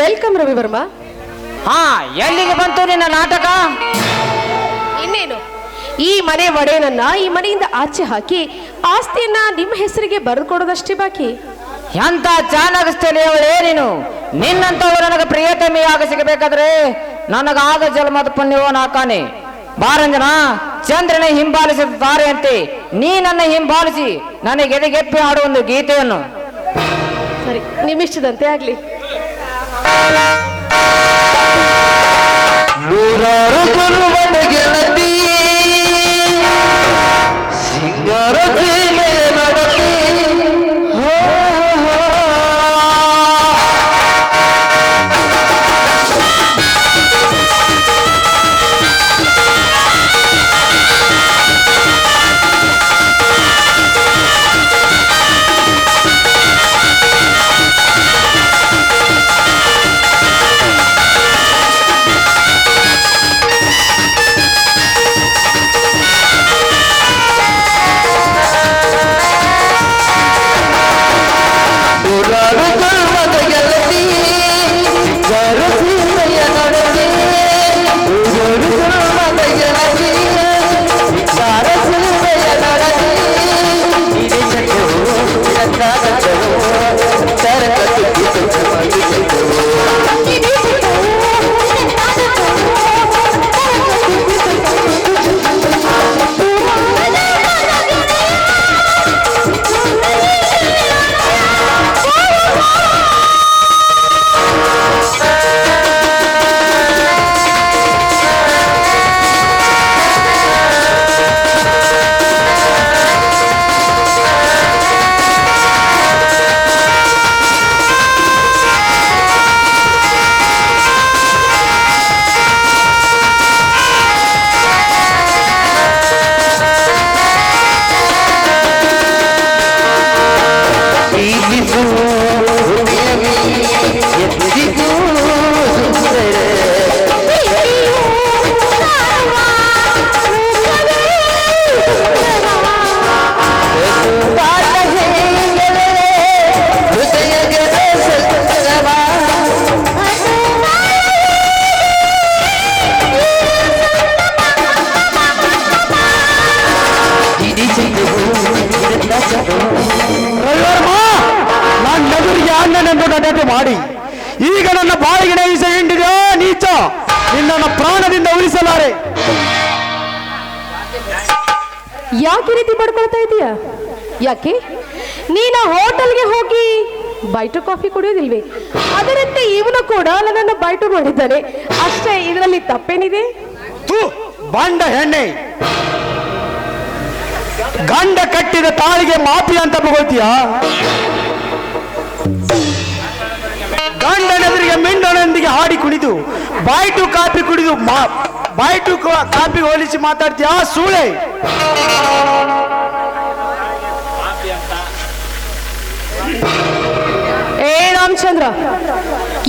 Welcome Ravi Ravi Varma ಹಾ ಎಲ್ಲಿಗೆ ಬಂತು ನಿನ್ನ ನಾಟಕ? ಇನ್ನೇನು? ಈ ಮನೆ ಒಡೆಯನನ್ನ ಈ ಮನೆಯಿಂದ ಆಚೆ ಹಾಕಿ ಆಸ್ತಿಯನ್ನ ನಿಮ್ಮ ಹೆಸರಿಗೆ ಬರೆದುಕೊಡೋದಷ್ಟೇ ಬಾಕಿ. ಎಂತ ಚಾನಗಸ್ತೇನೆ ಅವಳೇ ನೀನು? ನಿನ್ನಂತವು ನನಗೆ ಪ್ರಿಯತಮೆಯಾಗ ಸಿಗಬೇಕಾದ್ರೆ ನನಗಾಗ ಜನ್ಮದ ಪುಣ್ಯವೋ ನಾಕಾನೆ? ಬಾರಂಜನ ಚಂದ್ರನ ಹಿಂಬಾಲಿಸಿದ ಅಂತೆ. ನೀ ನನ್ನ ಹಿಂಬಾಲಿಸಿ ನನಗೆ ಎದೆಗೆಪ್ಪಿ ಹಾಡುವ ಒಂದು ಗೀತೆಯನ್ನು. ಸರಿ ನಿಮ್ಮಿಷ್ಟದಂತೆ ಆಗ್ಲಿ. ನೂರಾರು ಗುರುವನ ಯಾಕೆ ರೀತಿ ಪಡ್ಕೊಳ್ತಾ ಇದೀಯಾ? ಯಾಕೆ? ನೀನ ಹೋಟೆಲ್ಗೆ ಹೋಗಿ ಬೈಟು ಕಾಫಿ ಕುಡಿಯೋದಿಲ್ವೇ? ಅದರಂತೆ ಇವನು ಕೂಡ ನನ್ನನ್ನು ಬೈಟು ಮಾಡಿದ್ದಾನೆ. ಅಷ್ಟೇ, ಇದರಲ್ಲಿ ತಪ್ಪೇನಿದೆ? ಬಂಡ ಹೆಣ್ಣೆ. ಗಂಡ ಕಟ್ಟಿದ ತಾಳಿಗೆ ಮಾಪಿ ಅಂತ ಬಗೊಳ್ತೀಯ ಗಂಡನೆದುರಿಗೆ ಮಿಂಡನೊಂದಿಗೆ ಹಾಡಿ ಕುಣಿದು, ಬಾಯ್ಟು ಕಾಪಿ ಕುಡಿದು ಬಾಯ್ ಟು ಕಾಪಿ ಹೋಲಿಸಿ ಮಾತಾಡ್ತೀಯ? ಸೂಳೆ. ಏ ರಾಮಚಂದ್ರ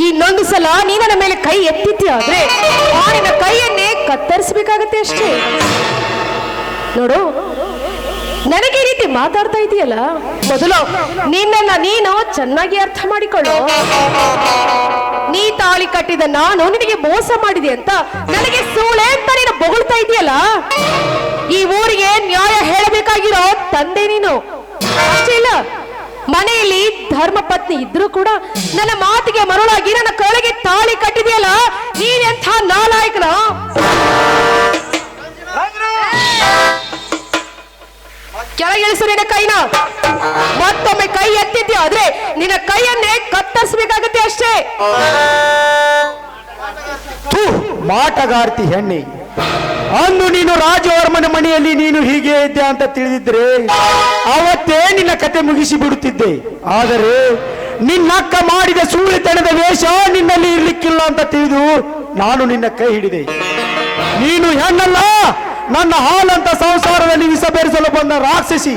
ಇನ್ನೊಂದು ಸಲ ನೀನ ಮೇಲೆ ಕೈ ಎತ್ತಿದ್ಯ? ಆದ್ರೆ ಆ ನಿನ್ನ ಕೈಯನ್ನೇ ಕತ್ತರಿಸಬೇಕಾಗತ್ತೆ ಅಷ್ಟೇ. ನೋಡು ನನಗೆ ಈ ರೀತಿ ಮಾತಾಡ್ತಾ ಇದೆಯಲ್ಲ ಮೊದಲು ನಿನ್ನನ್ನ ನೀನು ಚೆನ್ನಾಗಿ ಅರ್ಥ ಮಾಡಿಕೊಳ್ಳು ನೀ ತಾಳಿ ಕಟ್ಟಿದ ನಾನು ನಿನಗೆ ಮೋಸ ಮಾಡಿದೆ ಅಂತ ನನಗೆ ಸೂಳೆ ಅಂತ ನೀನು ಬೊಗಳ್ತಾ ಇದೆಯಲ್ಲ ಈ ಊರಿಗೆ ನ್ಯಾಯ ಹೇಳಬೇಕಾಗಿರೋ ತಂದೆ ನೀನು ಅಷ್ಟೇ ಇಲ್ಲ ಮನೆಯಲ್ಲಿ ಧರ್ಮ ಪತ್ನಿ ಇದ್ರೂ ಕೂಡ ನನ್ನ ಮಾತಿಗೆ ಮರುಳಾಗಿ ನನ್ನ ಕೊಳಗೆ ತಾಳಿ ಕಟ್ಟಿದೆಯಲ್ಲ ನೀನೆಂಥ ನಾಲಾಯಕನ ಕೆಳಗಿಳಿಸು ನಿನ್ನ ಕೈನ. ಮತ್ತೊಮ್ಮೆ ಕೈ ಎತ್ತಿದ್ಯಾ? ಆದ್ರೆ ನಿನ್ನ ಕೈಯನ್ನೇ ಕತ್ತರಿಸಬೇಕಾಗತ್ತೆ ಅಷ್ಟೇ. ಮಾಟಗಾರ್ತಿ ಹೆಣ್ಣೆ. ಅಂದು ನೀನು ರಾಜವರ್ಮನ ಮನೆಯಲ್ಲಿ ನೀನು ಹೀಗೆ ಇದ್ದೆ ಅಂತ ತಿಳಿದಿದ್ರೆ ಅವತ್ತೇ ನಿನ್ನ ಕತೆ ಮುಗಿಸಿ ಬಿಡುತ್ತಿದ್ದೆ. ಆದರೆ ನಿನ್ನಕ್ಕ ಮಾಡಿದ ಸೂಳಿತನದ ವೇಷ ನಿನ್ನಲ್ಲಿ ಇರ್ಲಿಕ್ಕಿಲ್ಲ ಅಂತ ತಿಳಿದು ನಾನು ನಿನ್ನ ಕೈ ಹಿಡಿದೆ. ನೀನು ಹೆಣ್ಣಲ್ಲ ನನ್ನ ಹಾಲಂತ ಸಂಸಾರದಲ್ಲಿ ವಿಷ ಬೆರೆಸಲು ಬಂದ ರಾಕ್ಷಸಿ.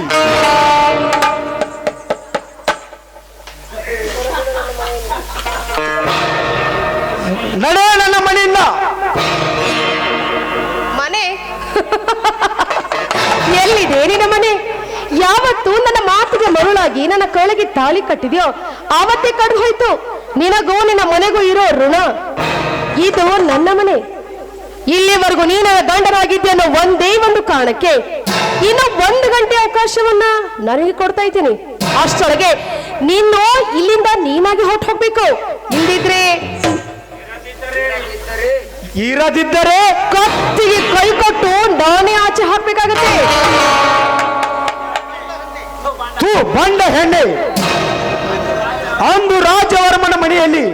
ನಡೆ ನನ್ನ ಮನೆಯಿಂದ. ಮನೆ? ಎಲ್ಲಿದೆ ನಿನ್ನ ಮನೆ? ಯಾವತ್ತು ನನ್ನ ಮಾತಿಗೆ ಮರುಳಾಗಿ ನನ್ನ ಕಳೆಗೆ ತಾಳಿ ಕಟ್ಟಿದ್ಯೋ, ಆವತ್ತೇ ಕಡ್ದು ಹೋಯ್ತು ನಿನಗೂ ನಿನ್ನ ಮನೆಗೂ ಇರೋ ಋಣ. ಇದು ನನ್ನ ಮನೆ. ಇಲ್ಲಿವರೆಗೂ ನೀನ ಗಂಡನಾಗಿದ್ದೆ ಅನ್ನೋ ಒಂದೇ ಒಂದು ಕಾರಣಕ್ಕೆ ಇನ್ನು ಒಂದು ಗಂಟೆ ಅವಕಾಶವನ್ನ ನನಗೆ ಕೊಡ್ತಾ ಇದ್ದೀನಿ. ಅಷ್ಟೊಳಗೆ ನೀನು ಇಲ್ಲಿಂದ ನೀನಾಗಿ ಹೊಟ್ಟು ಹೋಗ್ಬೇಕು. ಇಲ್ಲಿದ್ರೆ ಇರದಿದ್ದರೆ ಕತ್ತಿಗೆ ಕೈ ಕೊಟ್ಟು ನಾನೇ ಆಚೆ ಹಾಕ್ಬೇಕಾಗತ್ತೆ. ಬಂಡ ಹೆಣ್ಣೆ. ಅಂದು ರಾಜವರ್ಮನ ಮನೆಯಲ್ಲಿ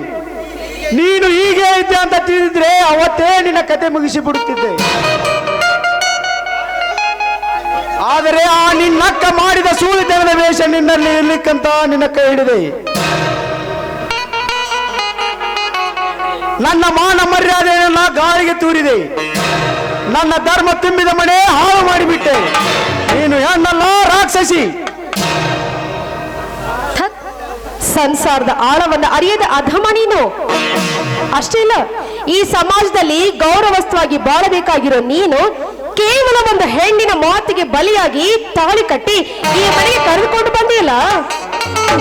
ನೀನು ಹೀಗೆ ಇದ್ದೆ ಅಂತ ತಿಳಿದ್ರೆ ಅವತ್ತೇ ನಿನ್ನ ಕತೆ ಮುಗಿಸಿ ಬಿಡುತ್ತಿದ್ದೆ. ಆದರೆ ಆ ನಿನ್ನಕ್ಕ ಮಾಡಿದ ಸೂಳಿತನದ ವೇಷ ನಿನ್ನಲ್ಲಿ ಇರ್ಲಿಕ್ಕಂತ ನಿನ್ನ ಕೈ ಹಿಡಿದೆ. ನನ್ನ ಮಾನ ಮರ್ಯಾದೆಯನ್ನ ಗಾಳಿಗೆ ತೂರಿದೆ. ನನ್ನ ಧರ್ಮ ತುಂಬಿದ ಮನೆ ಹಾಳು ಮಾಡಿಬಿಟ್ಟೆ. ನೀನು ಹೆಣ್ಣಲ್ಲ ರಾಕ್ಷಸಿ. ಸಂಸಾರದ ಆಳವನ್ನ ಅರಿಯದ ಅಧಮ ನೀನು. ಅಷ್ಟೇ ಇಲ್ಲ, ಈ ಸಮಾಜದಲ್ಲಿ ಗೌರವಸ್ಥವಾಗಿ ಬಾಳಬೇಕಾಗಿರೋ ನೀನು ಕೇವಲ ಒಂದು ಹೆಣ್ಣಿನ ಮಾತಿಗೆ ಬಲಿಯಾಗಿ ತಾಳಿ ಕಟ್ಟಿ ಈ ಮನೆಗೆ ಕರೆದುಕೊಂಡು ಬಂದಿಲ್ಲ.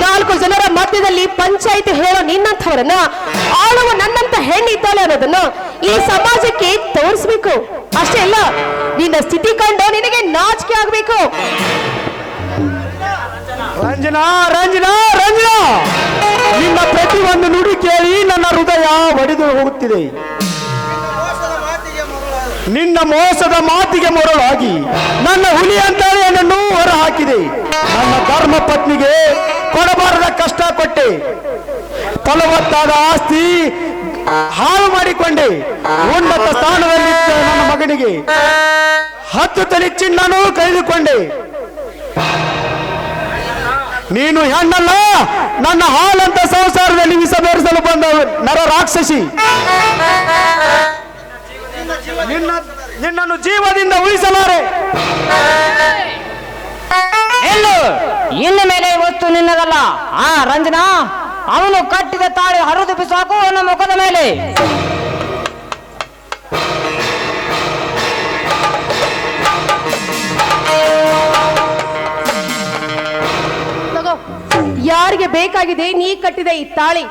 ನಾಲ್ಕು ಜನರ ಮಧ್ಯದಲ್ಲಿ ಪಂಚಾಯಿತಿ ಹೇಳೋ ನಿನ್ನಂಥವರನ್ನ, ಆಳುವ ನನ್ನಂತ ಹೆಣ್ಣಿದ್ದಾಳೆ ಅನ್ನೋದನ್ನ ಈ ಸಮಾಜಕ್ಕೆ ತೋರಿಸ್ಬೇಕು. ಅಷ್ಟೇ ಅಲ್ಲ, ನಿನ್ನ ಸ್ಥಿತಿ ಕಂಡು ನಿನಗೆ ನಾಚಿಕೆ ಆಗ್ಬೇಕು. ರಂಜನಾ ರಂಜನಾ ರಂಜನಾ! ನಿನ್ನ ಒಂದು ನುಡಿ ಕೇಳಿ ನನ್ನ ಹೃದಯ ಒಡೆದು ಹೋಗುತ್ತಿದೆ. ನಿನ್ನ ಮೋಸದ ಮಾತಿಗೆ ಮೊರಳಾಗಿ, ನನ್ನ ಹುಲಿ ಅಂತಾಳೆ ನನ್ನನ್ನು ಹೊರ ಹಾಕಿದೆ. ನನ್ನ ಧರ್ಮ ಪತ್ನಿಗೆ ಕೊಡಬಾರದ ಕಷ್ಟ ಕೊಟ್ಟೆ. ಫಲವತ್ತಾದ ಆಸ್ತಿ ಹಾಳು ಮಾಡಿಕೊಂಡೆ. ಉನ್ನತ ಸ್ಥಾನದಲ್ಲಿ ನನ್ನ ಮಗನಿಗೆ ಹತ್ತು ತಲೆ ಚಿನ್ನನೂ ಕಳೆದುಕೊಂಡೆ. ನೀನು ಹೆಣ್ಣಲ್ಲ, ನನ್ನ ಹಾಲಂತ ಸಂಸಾರದಲ್ಲಿ ವಿಷ ಬೇರಿಸಲು ಬಂದ ನರ ರಾಕ್ಷಸಿ. ನಿನ್ನ ನಿನ್ನನ್ನು ಜೀವದಿಂದ ಉಳಿಸಲಾರೆ. ಎಲ್ಲು ಇನ್ನು ಮೇಲೆ ವಸ್ತು ನಿನ್ನದಲ್ಲ. ಆ ರಂಜನಾ ಅವನು ಕಟ್ಟಿದ ತಾಳಿ ಹರಿದು ಬಿಸಾಕು ಅವನ ಮುಖದ ಮೇಲೆ. ಯಾರಿಗೆ ಬೇಕಾಗಿದೆ ನೀ ಕಟ್ಟಿದ ಈ ತಾಳಿ?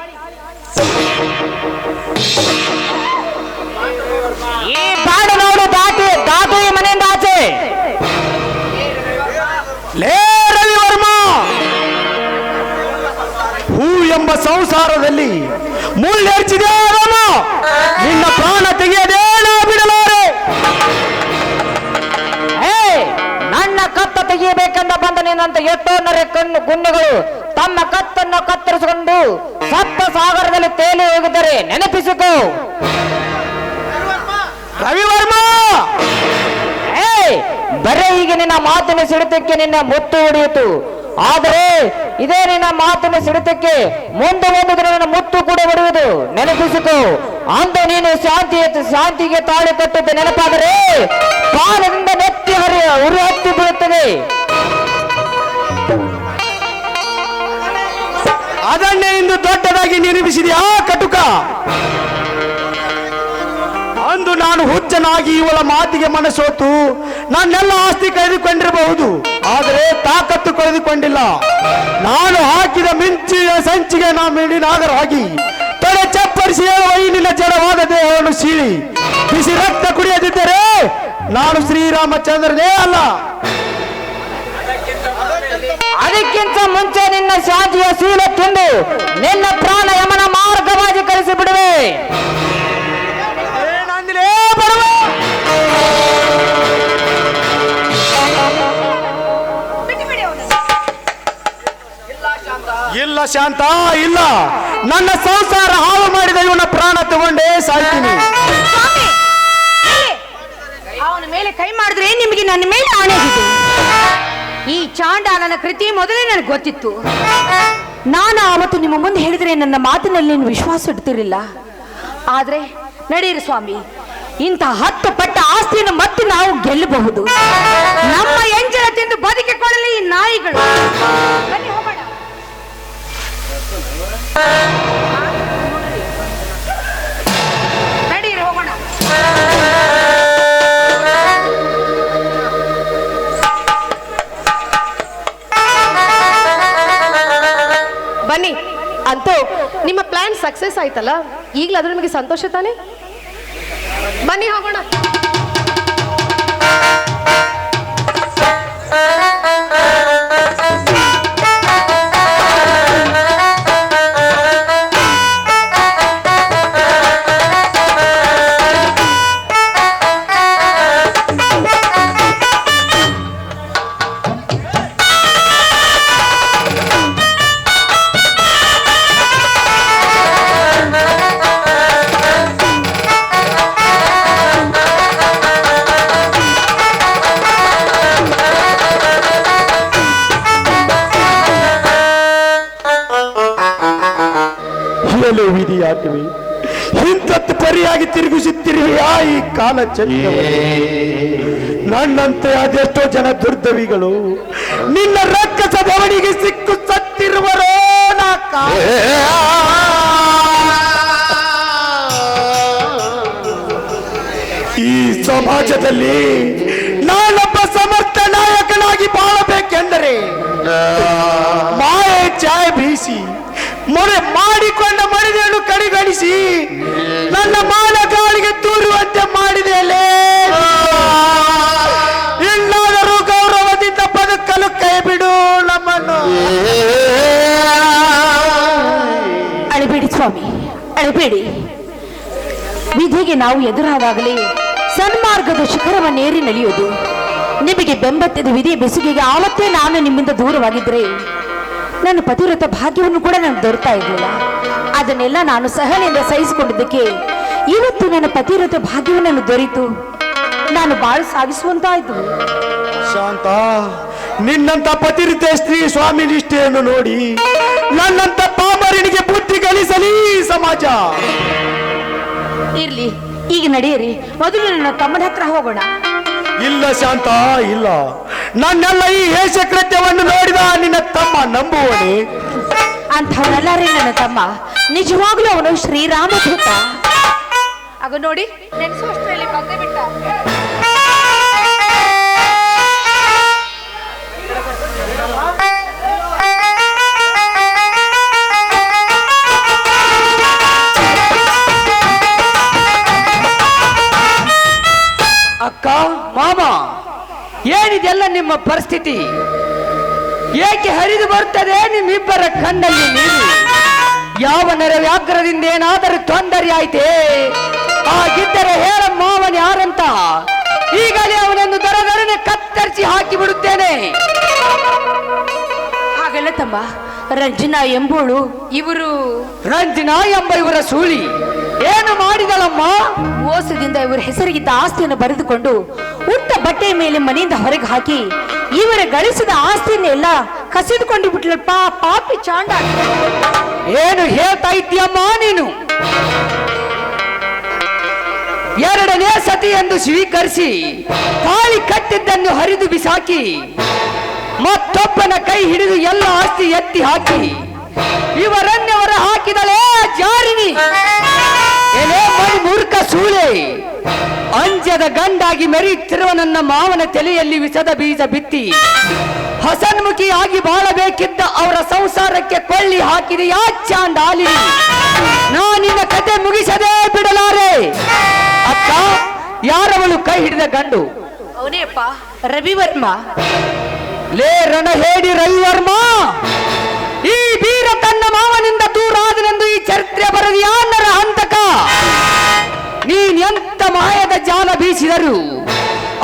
ಈ ಬಾಡು ನೋಡು ದಾಟಿ ಮನೆಯಿಂದ ಆಚೆ. ಲೇ ರವಿವರ್ಮ! ಹೂ ಎಂಬ ಸಂಸಾರದಲ್ಲಿ ಮುಳ್ಳೆರ್ಚಿದೆ ರಾಮ. ನಿನ್ನ ಪ್ರಾಣ ತೆಗೆಯದೇ ನಾ ಬಿಡಲಾರೆ. ಏ ನನ್ನ ಕತ್ತ ತೆಗೆಯಬೇಕೆಂದ ಬಂದ ನಿನ್ನಂತ ಎಷ್ಟೋ ನರೆ ಕಣ್ಣು ಗುಂಡೆಗಳು ತಮ್ಮ ಕತ್ತನ್ನು ಕತ್ತರಿಸಿಕೊಂಡು ಸಪ್ತ ಸಾಗರದಲ್ಲಿ ತೇಲಿ ಹೋಗಿದ್ದರೆ ನೆನಪಿಸಿಕೋ. ರವಿವರ್ಮ! ಏ ಬರೇ ಈಗ ನಿನ್ನ ಮಾತಿನ ಸಿಡಿತಕ್ಕೆ ನಿನ್ನ ಮುತ್ತು ಹೊಡೆಯಿತು. ಆದರೆ ಇದೇ ನಿನ್ನ ಮಾತಿನ ಸಿಡಿತಕ್ಕೆ ಮುಂದೆ ಒಂದು ದಿನ ನಿನ್ನ ಮುತ್ತು ಕೂಡ ಹೊಡೆಯುವುದು. ನೆನಪಿಸಿತು ಅಂತ ನೀನು ಶಾಂತಿ ಶಾಂತಿಗೆ ತಾಳಿ ಕಟ್ಟಿದ್ದ ನೆನಪಾದರೆ ಕಾಲದಿಂದ ನೆತ್ತಿ ಹರಿ ಉರಿ ಹತ್ತಿ ಬೀಳುತ್ತದೆ. ಅದನ್ನೇ ಇಂದು ದೊಡ್ಡದಾಗಿ ನಿರ್ಮಿಸಿದೆಯಾ ಕಟುಕ? ಅಂದು ನಾನು ಹುಚ್ಚನಾಗಿ ಇವಳ ಮಾತಿಗೆ ಮನಸೋತು, ನನ್ನೆಲ್ಲ ಆಸ್ತಿ ಕಳೆದುಕೊಂಡಿರಬಹುದು. ಆದರೆ ತಾಕತ್ತು ಕಳೆದುಕೊಂಡಿಲ್ಲ. ನಾನು ಹಾಕಿದ ಮಿಂಚಿನ ಸಂಚಿಗೆ ನಾ ಮಿಡಿನಾಗರಾಗಿ ತೊಡೆ ಚಪ್ಪರಿಸಿ ಹೇಳುವ ಜಡವಾದ ದೇಹವನ್ನು ಸೀಳಿ, ಬಿಸಿ ರಕ್ತ ಕುಡಿಯದಿದ್ದರೆ ನಾನು ಶ್ರೀರಾಮಚಂದ್ರನೇ ಅಲ್ಲ. ಅದಕ್ಕಿಂತ ಮುಂಚೆ ನಿನ್ನ ಶಾಂತಿಯ ತುಂಡು, ನಿನ್ನ ಪ್ರಾಣ ಯಮನ ಮಾರ್ಗವಾಗಿ ಕಲಿಸಿ ಬಿಡುವೆ ಇಲ್ಲ ಶಾಂತ, ಇಲ್ಲ. ನನ್ನ ಸಂಸಾರ ಹಾಳು ಮಾಡಿದ ಇವನ ಪ್ರಾಣ ತಗೊಂಡೇ ಸಾಯ್ತೀನಿ. ಅವನ ಮೇಲೆ ಕೈ ಮಾಡಿದ್ರೆ ನಿಮಗೆ ನನ್ನ ಮೇಲೆ ಆಣೆಗಿದೆ ಈ ಚಾಂಡಾಲನ ಕೃತಿ ಮೊದಲೇ ನನಗೆ ಗೊತ್ತಿತ್ತು. ನಾನು ಅವತ್ತು ನಿಮ್ಮ ಮುಂದೆ ಹೇಳಿದ್ರೆ ನನ್ನ ಮಾತಿನಲ್ಲಿ ನೀನು ವಿಶ್ವಾಸ ಇಡ್ತಿರಲಿಲ್ಲ. ಆದ್ರೆ ನಡೀರಿ ಸ್ವಾಮಿ, ಇಂಥ ಹತ್ತು ಪಟ್ಟ ಆಸ್ತಿಯನ್ನು ಮತ್ತೆ ನಾವು ಗೆಲ್ಲಬಹುದು. ನಮ್ಮ ಎಂಜಲ ತಿಂದು ಬದುಕಿಕೊಳ್ಳಲಿ ಈ ನಾಯಿಗಳು. ಬನ್ನಿ. ಅಂತೂ ನಿಮ್ಮ ಪ್ಲಾನ್ ಸಕ್ಸಸ್ ಆಯ್ತಲ್ಲ? ಈಗಲಾದ್ರೂ ನಿಮಗೆ ಸಂತೋಷ ತಾನೆ? ಬನ್ನಿ ಹೋಗೋಣ. ನನ್ನಂತೆ ಅದೆಷ್ಟೋ ಜನ ದುರ್ದವಿಗಳು. ನಿನ್ನ ರಕ್ತ ಬವಣಿಗೆ ಸಿಕ್ಕು ಸತ್ತಿರುವರೋ ನಾ ಕಾಲ ಈ ಸಮಾಜದಲ್ಲಿ ನಾನೊಬ್ಬ ಸಮರ್ಥ ನಾಯಕನಾಗಿ ಬಾಳಬೇಕೆಂದರೆ ಮಾಯ ಚಾಯ ಬೀಸಿ, ಮೊರೆ ಮಾಡಿಕೊಂಡ ಮಣಿದೆಯನ್ನು ಕಡೆಗಣಿಸಿ, ನನ್ನ ಮಾನ ಗಾಳಿಗೆ ತೂರುವಂತೆ ಮಾಡಿದೆಯಲ್ಲೇ ಇನ್ನಾದರೂ ಗೌರವದಿಂದ ಬದುಕಲು ಕೈ ಬಿಡು ನಮ್ಮನ್ನು. ಅಳಬೇಡಿ ಸ್ವಾಮಿ ಅಳಬೇಡಿ. ವಿಧಿಗೆ ನಾವು ಎದುರಾದಾಗಲೇ ಸನ್ಮಾರ್ಗದ ಶಿಖರವನ್ನೇರಿ ನಡೆಯುವುದು ನಿಮಗೆ ಬೆಂಬತ್ತಿದ ವಿಧಿಯ ಬೆಸುಗೆಗೆ ಆವತ್ತೇ ನಾನು ನಿಮ್ಮಿಂದ ದೂರವಾಗಿದ್ರೆ ನನ್ನ ಪತಿವ್ರತ ಭಾಗ್ಯವನ್ನು ಕೂಡ ನನಗೆ ದೊರೆತಾ ಇರಲಿಲ್ಲ. ಅದನ್ನೆಲ್ಲ ನಾನು ಸಹನೆಯಿಂದ ಸಹಿಸಿಕೊಂಡಿದ್ದಕ್ಕೆ ಇವತ್ತು ನನ್ನ ಪತಿ ಭಾಗ್ಯವು ನನಗೆ ದೊರೀತು. ನಾನು ಬಾಳು ಸಾಗಿಸುವಂತಾಯ್ತು ಶಾಂತ ನಿನ್ನಂತ ಪತಿರಿತ ಸ್ತ್ರೀ ಸ್ವಾಮಿ ನಿಷ್ಠೆಯನ್ನು ನೋಡಿ ನನ್ನಂತ ಪಾಮರನಿಗೆ ಬುದ್ಧಿ ಕಲಿಸಲಿ ಸಮಾಜ. ಇರ್ಲಿ ಈಗ ನಡೆಯಿರಿ. ಮೊದಲು ನನ್ನ ತಮ್ಮನ ಹತ್ರ ಹೋಗೋಣ. ಇಲ್ಲ ಶಾಂತ ಇಲ್ಲ. ನನ್ನೆಲ್ಲ ಈ ಹೇಷ ಕೃತ್ಯವನ್ನು ನೋಡಿದ ನಿನ್ನ ತಮ್ಮ ನಂಬುವನೇ ಅಂತವನಲ್ಲ ರೀ ನನ್ನ ತಮ್ಮ. ನಿಜವಾಗ್ಲೂ ಅವನು ಶ್ರೀರಾಮದೂತ ಆಗ ನೋಡಿ. ಬಂದೇ ಬಿಟ್ಟ. ಅಕ್ಕ, ಮಾಮ, ಏನಿದೆಲ್ಲ ನಿಮ್ಮ ಪರಿಸ್ಥಿತಿ? ಏಕೆ ಹರಿದು ಬರ್ತದೆ ನಿಮ್ಮಿಬ್ಬರ ಕಣ್ಣಲ್ಲಿ ನೀರು? ಯಾವ ನೆರವ್ಯಾಗ್ರದಿಂದ ಏನಾದರೂ ತೊಂದರೆ ಆಯ್ತೆ? ಹಾಗಿದ್ದರೆ ಹೇಳ ಮಾವನ ಯಾರಂತ ಈಗಲೇ ಅವನನ್ನು ದರದರನೆ ಕತ್ತರಿಸಿ ಹಾಕಿ ಬಿಡುತ್ತೇನೆ. ಹಾಗಲ್ಲ ತಮ್ಮ ರಂಜನಾ ಎಂಬೋಳು ಇವರು ರಂಜನಾ ಎಂಬ ಇವರ ಸೂಳಿ. ಏನು ಮಾಡಿದಳಮ್ಮ? ಮೋಸದಿಂದ ಇವರ ಹೆಸರಿಗಿದ್ದ ಆಸ್ತಿಯನ್ನು ಬರೆದುಕೊಂಡು ಉಟ್ಟ ಬಟ್ಟೆಯ ಮೇಲೆ ಮನೆಯಿಂದ ಹೊರಗೆ ಹಾಕಿ ಇವರ ಗಳಿಸಿದ ಆಸ್ತಿಯನ್ನೆಲ್ಲ ಕಸಿದುಕೊಂಡು ಬಿಟ್ಲಪ್ಪ ಪಾಪಿ ಚಾಂಡ. ಏನು ಹೇಳ್ತಾ ಇದ್ದೀಯಮ್ಮ ನೀನು? ಎರಡನೇ ಸತಿ ಎಂದು ಸ್ವೀಕರಿಸಿ ತಾಳಿ ಕಟ್ಟಿದ್ದನ್ನು ಹರಿದು ಬಿಸಾಕಿ ಮತ್ತೊಬ್ಬನ ಕೈ ಹಿಡಿದು ಎಲ್ಲ ಆಸ್ತಿ ಎತ್ತಿ ಹಾಕಿ ಇವರನ್ನೆವರ ಹಾಕಿದಳೇ ಜಾರಿನಿ ಎಲೆ ಮೂರ್ಖ ಸೂಳೆ. ಅಂಜದ ಗಂಡಾಗಿ ಮೆರೆಯುತ್ತಿರುವ ನನ್ನ ಮಾವನ ತಲೆಯಲ್ಲಿ ವಿಷದ ಬೀಜ ಬಿತ್ತಿ ಹಸನ್ಮುಖಿಯಾಗಿ ಬಾಳಬೇಕಿದ್ದ ಅವರ ಸಂಸಾರಕ್ಕೆ ಕೊಳ್ಳಿ ಹಾಕಿದೆಯಾ ಚಾಂದಾಲಿ. ನಾನಿನ ಕತೆ ಮುಗಿಸದೇ ಬಿಡಲಾರೆ. ಅಕ್ಕ ಯಾರವಳು ಕೈ ಹಿಡಿದ ಗಂಡು? ಅವನೇ ಅಪ್ಪ ರವಿವರ್ಮ. ಲೇ ರಣ ಹೇಳಿ ರವಿವರ್ಮ! ಈ ಬೀರ ತನ್ನ ಮಾವನಿಂದ ದೂರ ಆದನೆಂದು ಈ ಚರಿತ್ರೆ ಬರದಿಯಾ ನರ ಹಂತಕ? ನೀನ್ ಎಂತ ಮಾಯದ ಜಾಲ ಬೀಸಿದರು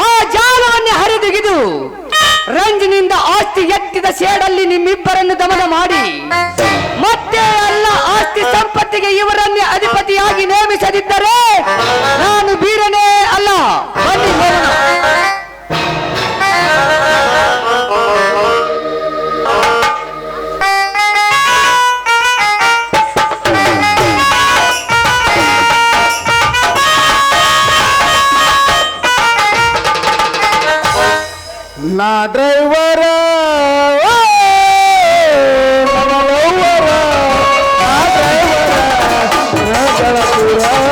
ಆ ಜಾಲವನ್ನೇ ಹರಿದುಗಿದು ರಂಜಿನಿಂದ ಆಸ್ತಿ ಎತ್ತಿದ ಸೇಡಲ್ಲಿ ನಿಮ್ಮಿಬ್ಬರನ್ನು ದಮನ ಮಾಡಿ ಮತ್ತೆ ಅಲ್ಲ ಆಸ್ತಿ ಸಂಪತ್ತಿಗೆ ಇವರನ್ನೇ ಅಧಿಪತಿಯಾಗಿ ನೇಮಿಸದಿದ್ದರೆ ನಾನು ಬೀರನೇ ಅಲ್ಲ. ಬನ್ನಿ ಹೋಗೋಣ ನಾ ಡ್ರೈವರ ela curar.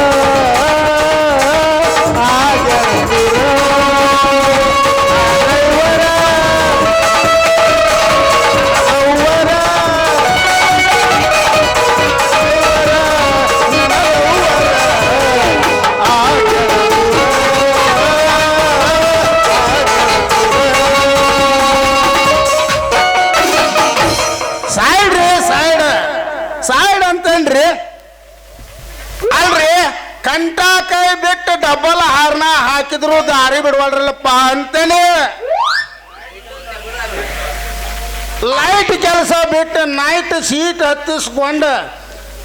ಸೀಟ್ ಹತ್ತಿಸ್ಕೊಂಡ.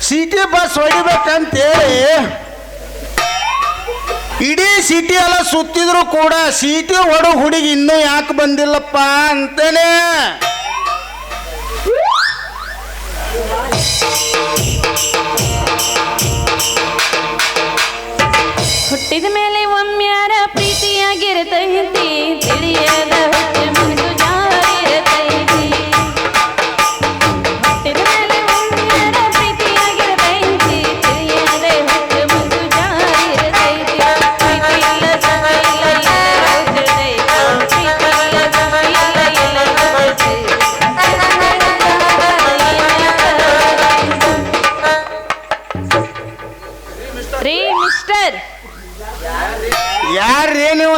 ಸಿಟಿ ಬಸ್ ಹೊಡಿಬೇಕಂತೇಳಿ ಇಡೀ ಸಿಟಿ ಎಲ್ಲ ಸುತ್ತಿದ್ರು ಕೂಡ ಸಿಟಿ ಹೊಡು ಹುಡುಗಿ ಇನ್ನೂ ಯಾಕೆ ಬಂದಿಲ್ಲಪ್ಪ ಅಂತೇನೆ. ಹುಟ್ಟಿದ ಮೇಲೆ ಒಮ್ಮ್ಯಾರ ಹಿಂದಿ ತಿಳಿಯದ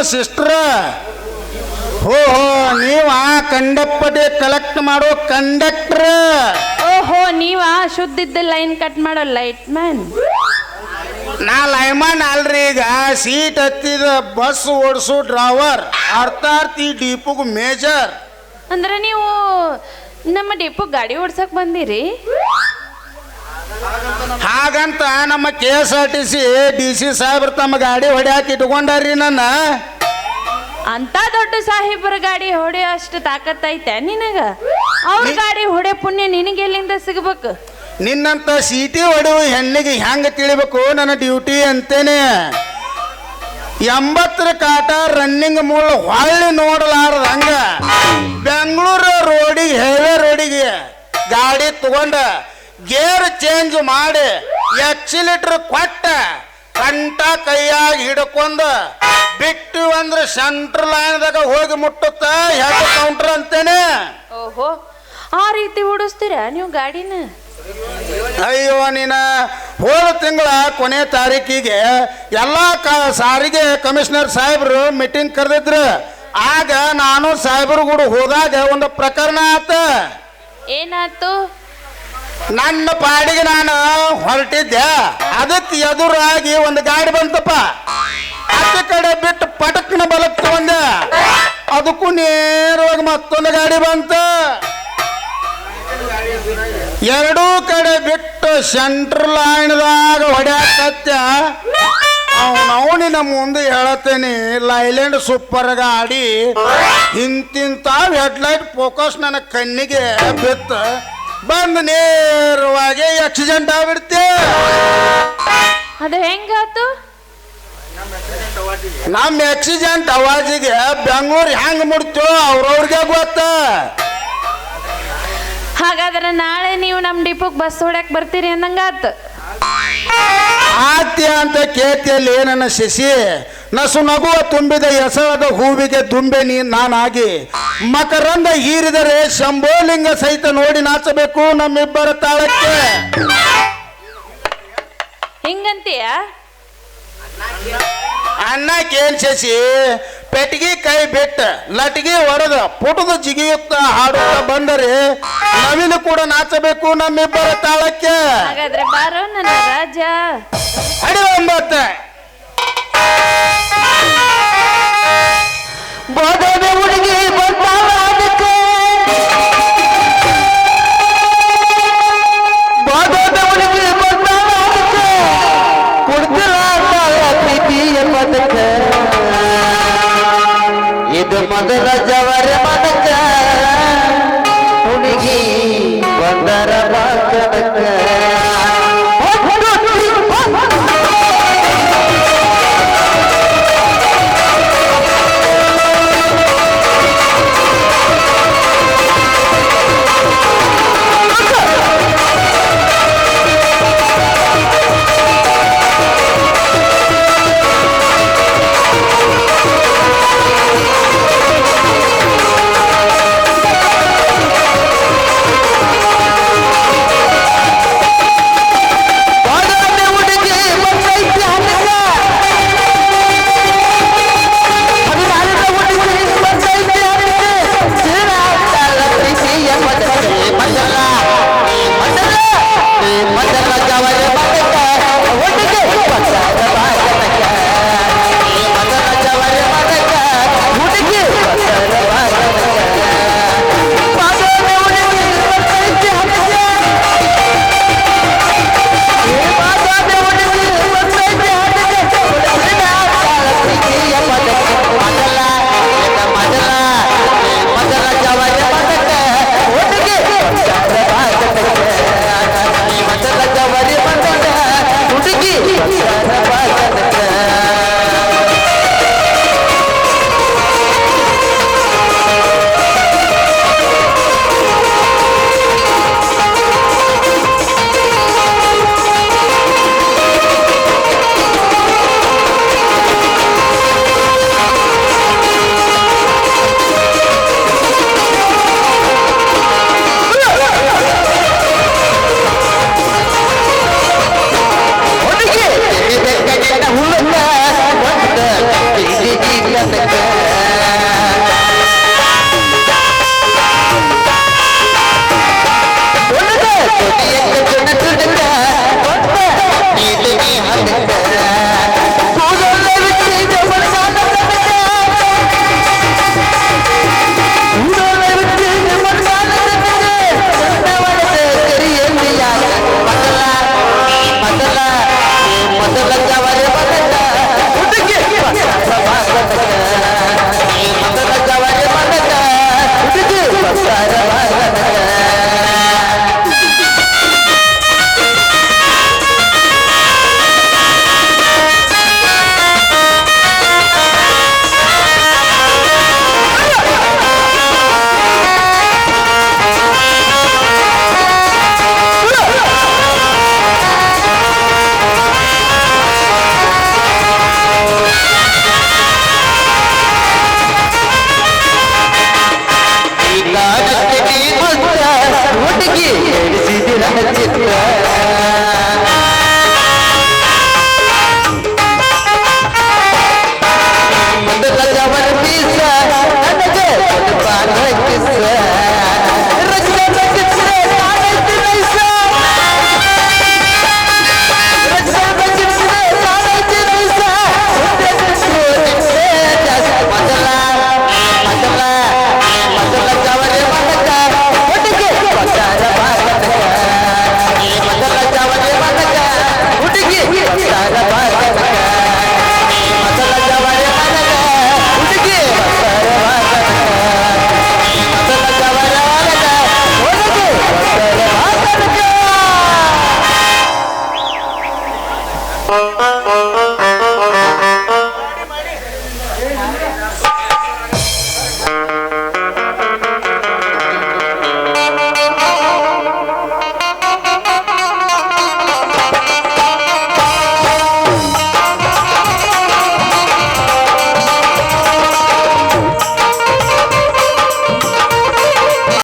ಸಿಸ್ಟ್ರ ಓಹೋ ನೀವ ಕಂಡಪ್ಪಟೆ ಕಲೆಕ್ಟ್ ಮಾಡೋ ಕಂಡಕ್ಟರ್ ಓಹೋ ನೀವ ಶುದ್ಧಿದ್ದ ಲೈನ್ ಕಟ್ ಮಾಡೋ ಲೈಟ್ ಮ್ಯಾನ್ ನಾ ಲೈಮನ್ ಅಲ್ರಿ ಈಗ. ಸೀಟ್ ಹತ್ತಿದ ಬಸ್ ಓಡಿಸು ಡ್ರೈವರ್ ಅರ್ಥಾತ್ ಈ ಡೀಪುಗ್ ಮೇಜರ್ ಅಂದ್ರೆ ನೀವು ನಮ್ಮ ಡಿಪೋ ಗಾಡಿ ಓಡ್ಸಕ್ ಬಂದಿರಿ? ಹಾಗಂತ ನಮ್ಮ K S R T C D C ಸಾಹೇಬ್ರು ತಮ್ಮ ಗಾಡಿ ಹೊಡ್ಯಾಕಿ ಇಟ್ಕೊಂಡಾರ್ರಿ ನನ್ನ. ಅಂತ ದೊಡ್ಡ ಸಾಹೇಬರ ಗಾಡಿ ಹೊಡೆಯೋ ಅಷ್ಟು ತಾಕತ್ತೈತೆ ನಿನಗ? ಅವ್ರ ಗಾಡಿ ಹೊಡೆ ಪುಣ್ಯ ನಿನಗೆ ಎಲ್ಲಿಂದ ಸಿಗ್ಬೇಕು? ನಿನ್ನಂತ ಸೀಟಿ ಹೊಡೆಯುವ ಹೆಣ್ಣಿಗೆ ಹೆಂಗ ತಿಳಿಬೇಕು? ನನ್ನ ಡ್ಯೂಟಿ ಅಂತೇನೆ. ಎಂಬತ್ತರ ಕಾಟ ರನ್ನಿಂಗ್ ಮುಳ್ಳು ಹೊಳ್ಳಿ ನೋಡಲಾರ್ದಂಗ ಬೆಂಗಳೂರು ರೋಡಿಗೆ ಹೇವೆ ರೋಡಿಗೆ ಗಾಡಿ ತಗೊಂಡ ಗೇರ್ ಚೇಂಜ್ ಮಾಡಿ ಎಕ್ಸಿಲೇಟರ್ ಕೊಟ್ಟ ಕಂಟ ಕೈಯಾಗಿ ಹಿಡ್ಕೊಂಡು ಬಿಟ್ಟು ಅಂದ್ರೆ ಸೆಂಟ್ರ್ ಲೈನ್ದಾಗ ಹೋಗಿ ಮುಟ್ಟುತ್ತ ಹೆಡ್ ಕೌಂಟರ್ ಅಂತೇನೆ. ಓಹೋ ಆ ರೀತಿ ಓಡಿಸ್ತೀರಾ ನೀವು ಗಾಡಿನ? ಅಯ್ಯೋ ನೀನ ಹೋದ ತಿಂಗಳ ಕೊನೆ ತಾರೀಕಿಗೆ ಎಲ್ಲ ಕ ಸಾರಿಗೆ ಕಮಿಷನರ್ ಸಾಹೇಬ್ರು ಮೀಟಿಂಗ್ ಕರೆದಿದ್ರು. ಆಗ ನಾನು ಸಾಹೇಬ್ರು ಕೂಡ ಹೋದಾಗ ಒಂದು ಪ್ರಕರಣ ಆತ. ಏನಾಯ್ತು ನನ್ನ ಪಾಡಿಗೆ ನಾನು ಹೊರಟಿದ್ದೆ. ಅದಕ್ಕೆ ಎದುರಾಗಿ ಒಂದು ಗಾಡಿ ಬಂತಪ್ಪ. ಅತಿ ಕಡೆ ಬಿಟ್ಟು ಪಟಕ್ನ ಬಲಕ್ಕೆ ಬಂದೆ ಅದಕ್ಕೂ ನೇರವಾಗಿ ಮತ್ತೊಂದು ಗಾಡಿ ಬಂತು. ಎರಡೂ ಕಡೆ ಬಿಟ್ಟು ಸೆಂಟ್ರಲ್ ಲೈನ್ದಾಗ ಅವನವನಿ ನಮ್ಮ ಮುಂದೆ ಹೇಳತ್ತೇನೆ ಲೈಲ್ಯಾಂಡ್ ಸೂಪರ್ ಗಾಡಿ. ಇಂತಿಂತ ಹೆಡ್ಲೈಟ್ ಫೋಕಸ್ ನನ್ನ ಕಣ್ಣಿಗೆ ಬಿತ್ತು. ಬಂದು ನೇರವಾಗಿ ಆಕ್ಸಿಡೆಂಟ್ ಆಗ್ಬಿಡ್ತೆ ಅದು ಹೆಂಗಾತು ನಮ್ಮ ಆಕ್ಸಿಡೆಂಟ್ ಅವಾಜಿಗೆ ಬೆಂಗಳೂರು ಹೆಂಗ್ ಮುಡ್ತೋ ಅವ್ರವ್ರಿಗೆ ಗೊತ್ತ. ಹಾಗಾದ್ರೆ ನಾಳೆ ನೀವು ನಮ್ಮ ಡಿಪೋಕ್ ಬಸ್ ಹೊಡ್ಯಾಕ್ ಬರ್ತೀರಿ ಅಂದಂಗಾತು ಆತ್ಯ ಅಂತ ಕೇತಿಯಲ್ಲಿ ಏನನ್ನ ಶಶಿ ನಸು ನಗುವ ತುಂಬಿದ ಎಸಳದ ಹೂವಿಗೆ ದುಂಬೆ ನೀ ನಾನಾಗಿ. ಮಕರಂದ ಹೀರಿದರೆ ಶಂಭೋಲಿಂಗ ಸಹಿತ ನೋಡಿ ನಾಚಬೇಕು ನಮ್ಮಿಬ್ಬರ ತಾಳಕ್ಕೆ. ಹಿಂಗಂತೀಯ? ಕೇನ್ ಶಶಿ ಪೆಟ್ಟಿಗೆ ಕೈ ಬಿಟ್ಟ ಲಟ್ಗಿ ಹೊರದ ಪುಟದ ಜಿಗಿಯುತ್ತ ಹಾಡುತ್ತ ಬಂದರೆ ನವಿಲು ಕೂಡ ನಾಚಬೇಕು ನಮ್ಮಿಬ್ಬರ ತಾಳಕ್ಕೆ. ಹಾಗಾದ್ರೆ ಬಾರೋ ನನ್ನ ರಾಜ. ಅಡಿ ಒಂಬತ್ತ. போதவே உலகே பொற்பா